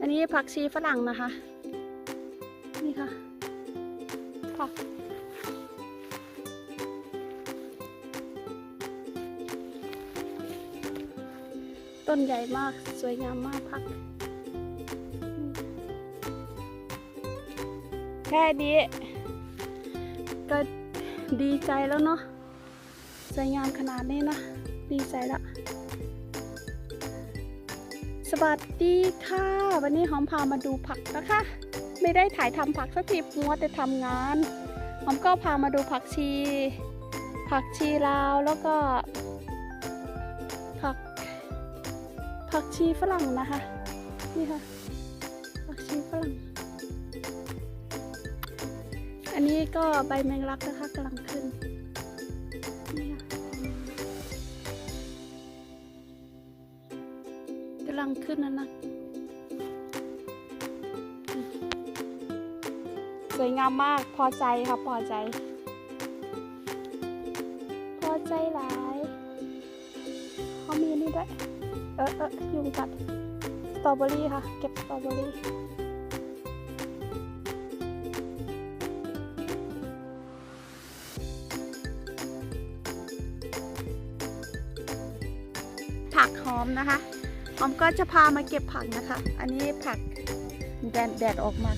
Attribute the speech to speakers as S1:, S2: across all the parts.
S1: อันนี้ผักชีฝรั่งนะคะ นี่ค่ะผักต้นใหญ่มากสวยงามมากผัก แค่นี้ก็ดีใจแล้วเนาะสวยงามขนาดนี้นะ ดีใจละ สวัสดีค่ะ วันนี้หอมพามาดูผักนะคะ ไม่ได้ถ่ายทำผักสักทีมัวแต่ทำงานหอมก็พามาดูผักชี ผักชีลาวแล้วก็ ผัก ผักชีฝรั่งนะคะ นี่ค่ะ ผักชีฝรั่ง อันนี้ก็ใบแมงลักนะคะกำลังขึ้น ลังขึ้นนะนะ สวยงามมากพอใจค่ะพอใจ พอใจหลายเขามีนี่ด้วย เออเออยุงกัดสตรอเบอรี่ค่ะ เก็บสตรอเบอรี่ผักหอมนะคะห อมก็จะพามาเก็บผักนะคะ อันนี้ผักแดดแดดออกมา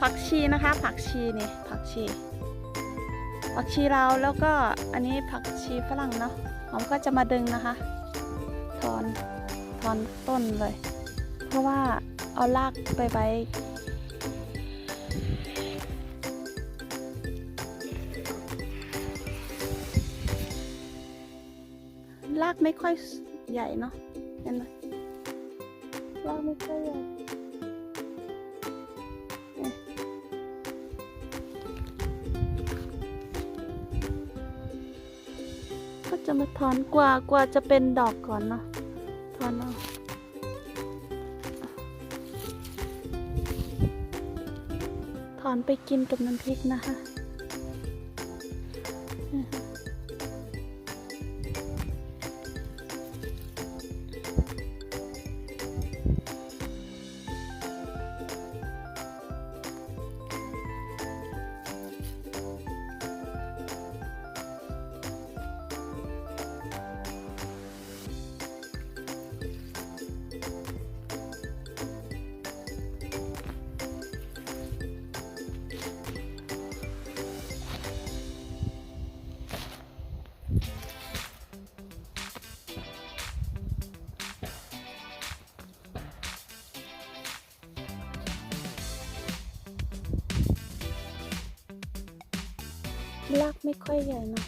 S1: ผักชีนะคะ ผักชีนี่ผักชี ผักชีลาวแล้วก็อันนี้ผักชีฝรั่งเนาะหอมก็จะมาดึงนะคะ ถอนถอนต้นเลย เพราะว่าเอารากไปไว้รากไม่ค่อยใหญ่เนาะเห็นไหม รากไม่ค่อยใหญ่เนี่ยก็จะมาถอนกว่ากว่าจะเป็นดอกก่อนเนาะถอนเอาถอนไปกินกับน้ำพริกนะคะ รากไม่ค่อยใหญ่นะ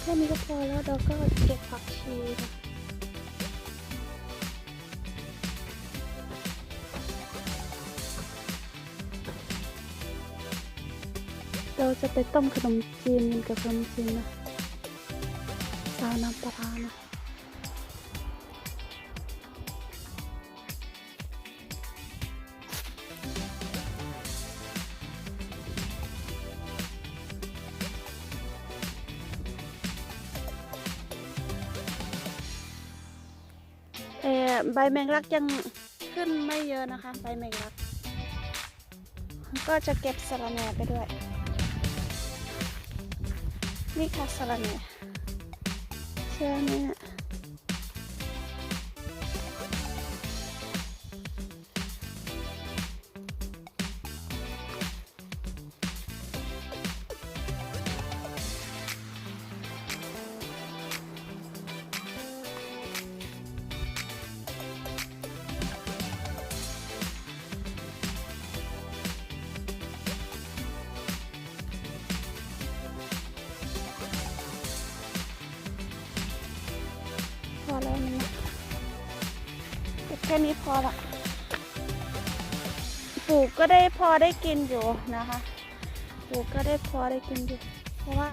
S1: แค่นี้ก็พอแล้วเราก็เก็บผักชีค่ะ เราจะไปต้มขนมจีนกับขนมจีนนะซาน้ำปลาร้านะเออใบแมงลักยังขึ้นไม่เยอะนะคะ ใบแมงลัก ก็จะเก็บสะระแหน่ไปด้วย นี่คาสะระแหน่เชื่อเนี่ย แค่นี้พอละปลูกก็ได้พอได้กินอยู่นะคะ ปลูกก็ได้พอได้กินอยู่ เพราะว่า